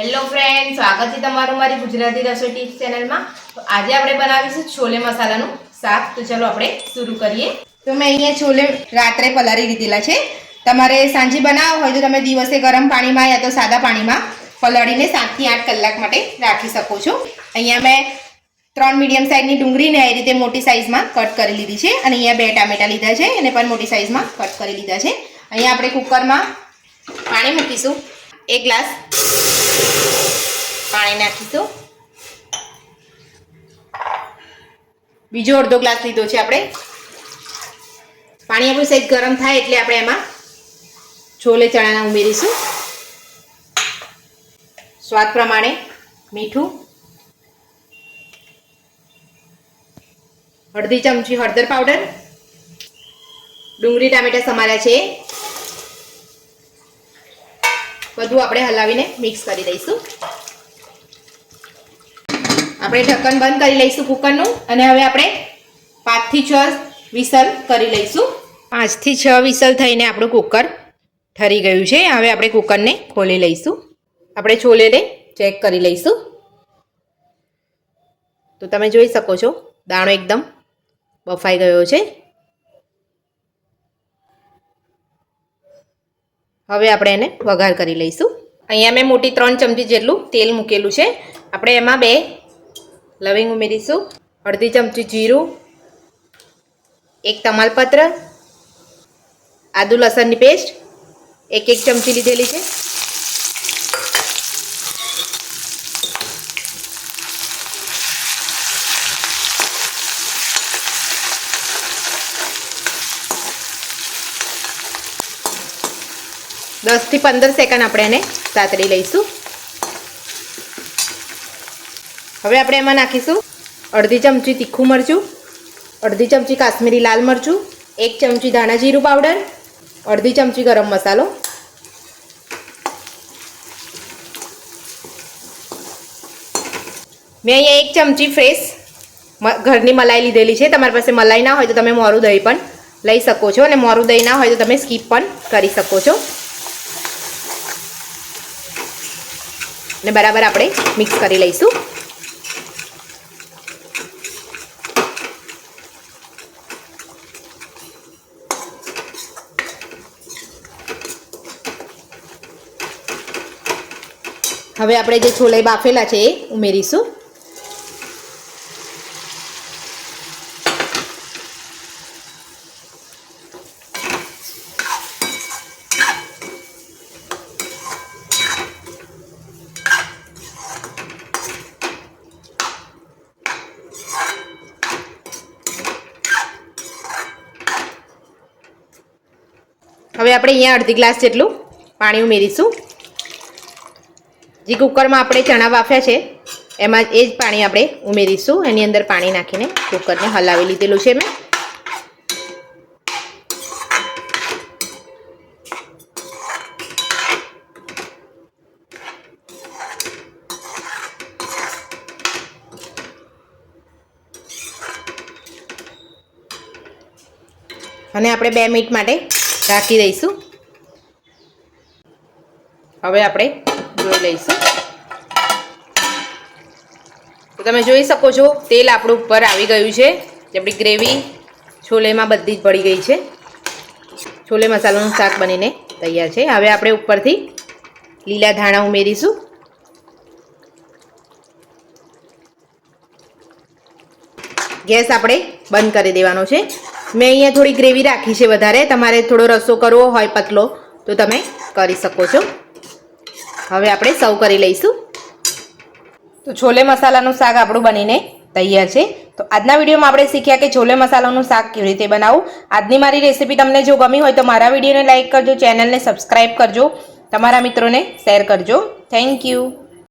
Hello friend સ્વાગત છે તમારું મારી ગુજરાતી રસોઈ ટીપ્સ ચેનલમાં તો આજે આપણે બનાવીશું છોલે મસાલાનું શાક. તો ચલો આપણે શરૂ કરીએ. તો મેં અહીંયા છોલે રાત્રે પલાળી લીધેલા છે. તમારે સાંજે બનાવો હોય તો તમે દિવસે ગરમ પાણીમાં યા તો સાદા પાણીમાં પલાળીને સાતથી આઠ કલાક માટે રાખી શકો છો. અહીંયા મેં ત્રણ મીડિયમ સાઇઝની ડુંગળીને એ રીતે મોટી સાઇઝમાં કટ કરી લીધી છે. અને અહીંયા બે ટામેટા લીધા છે એને પણ મોટી સાઇઝમાં કટ કરી લીધા છે. અહીંયા આપણે કુકરમાં પાણી મૂકીશું. એક ગ્લાસ પાણી નાખીશું. બીજો અડધો ગ્લાસ લીધો છે આપણે. પાણી આપણું સહેજ ગરમ થાય એટલે આપણે એમાં છોલે, ચણાના ઉમેરીશું. સ્વાદ પ્રમાણે મીઠું. અડધી ચમચી હળદર પાવડર. ડુંગળી, ટામેટા સમાર્યા છે. બધું આપણે હલાવીને મિક્સ કરી દઈશું. આપણે ઢક્કન બંધ કરી લઈશું કુકરનું અને હવે આપણે પાંચથી છ વિસલ કરી લઈશું. પાંચથી છ વિસલ થઈને આપણું કુકર ઠરી ગયું છે. હવે આપણે કુકરને ખોલી લઈશું. આપણે છોલેને ચેક કરી લઈશું. તો તમે જોઈ શકો છો, દાણો એકદમ બફાઈ ગયો છે. હવે આપણે એને વઘાર કરી લઈશું. અહીંયા મેં મોટી ત્રણ ચમચી જેટલું તેલ મૂકેલું છે. આપણે એમાં બે લવિંગ ઉમેરીશું, અડધી ચમચી જીરું, એક તમાલપત્ર, આદુ લસણની પેસ્ટ, એક એક ચમચી લીધેલી છે. દસથી પંદર સેકન્ડ આપણે એને સાતડી લઈશું. હવે આપણે એમાં નાખીશું અડધી ચમચી તીખું મરચું, અડધી ચમચી કાશ્મીરી લાલ મરચું, એક ચમચી ધાણા જીરું પાવડર, અડધી ચમચી ગરમ મસાલો. મેં અહીંયા એક ચમચી ફ્રેશ ઘરની મલાઈ લીધેલી છે. તમારી પાસે મલાઈ ના હોય તો તમે મોરું દહીં પણ લઈ શકો છો અને મોરું દહીં ના હોય તો તમે સ્કીપ પણ કરી શકો છો. ને બરાબર આપણે મિક્સ કરી લઈશું. હવે આપણે જે છોલે બાફેલા છે એ ઉમેરીશું. હવે આપણે અહીંયા અડધી ગ્લાસ જેટલું પાણી ઉમેરીશું. જે કુકરમાં આપણે ચણા બાફ્યા છે, એમાં એ જ પાણી આપણે ઉમેરીશું. એની અંદર પાણી નાખીને કુકરને હલાવી લીધેલું છે મેં. અને આપણે બે મિનિટ માટે ઢાંકી દઈશું. હવે આપણે જોઈ લઈશું. તો તમે જોઈ શકો છો, તેલ આપણું ઉપર આવી ગયું છે. આપણી ગ્રેવી છોલેમાં બધી જ પડી ગઈ છે. છોલે મસાલાનું શાક બનીને તૈયાર છે. હવે આપણે ઉપરથી લીલા ધાણા ઉમેરીશું. ગેસ આપણે બંધ કરી દેવાનો છે. મેં અહીંયા થોડી ગ્રેવી રાખી છે વધારે. તમારે થોડો રસો કરવો હોય પતલો, તો તમે કરી શકો છો. હવે આપણે સર્વ કરી લઈશું. તો છોલે મસાલાનું શાક આપણું બનીને તૈયાર છે. તો આજના વિડીયોમાં આપણે શીખ્યા કે છોલે મસાલાનું શાક કેવી રીતે બનાવવું. આજની મારી રેસીપી તમને જો ગમી હોય તો મારા વિડીયોને લાઇક કરજો, ચેનલને સબસ્ક્રાઈબ કરજો. તમારા મિત્રોને શેર કરજો. Thank you.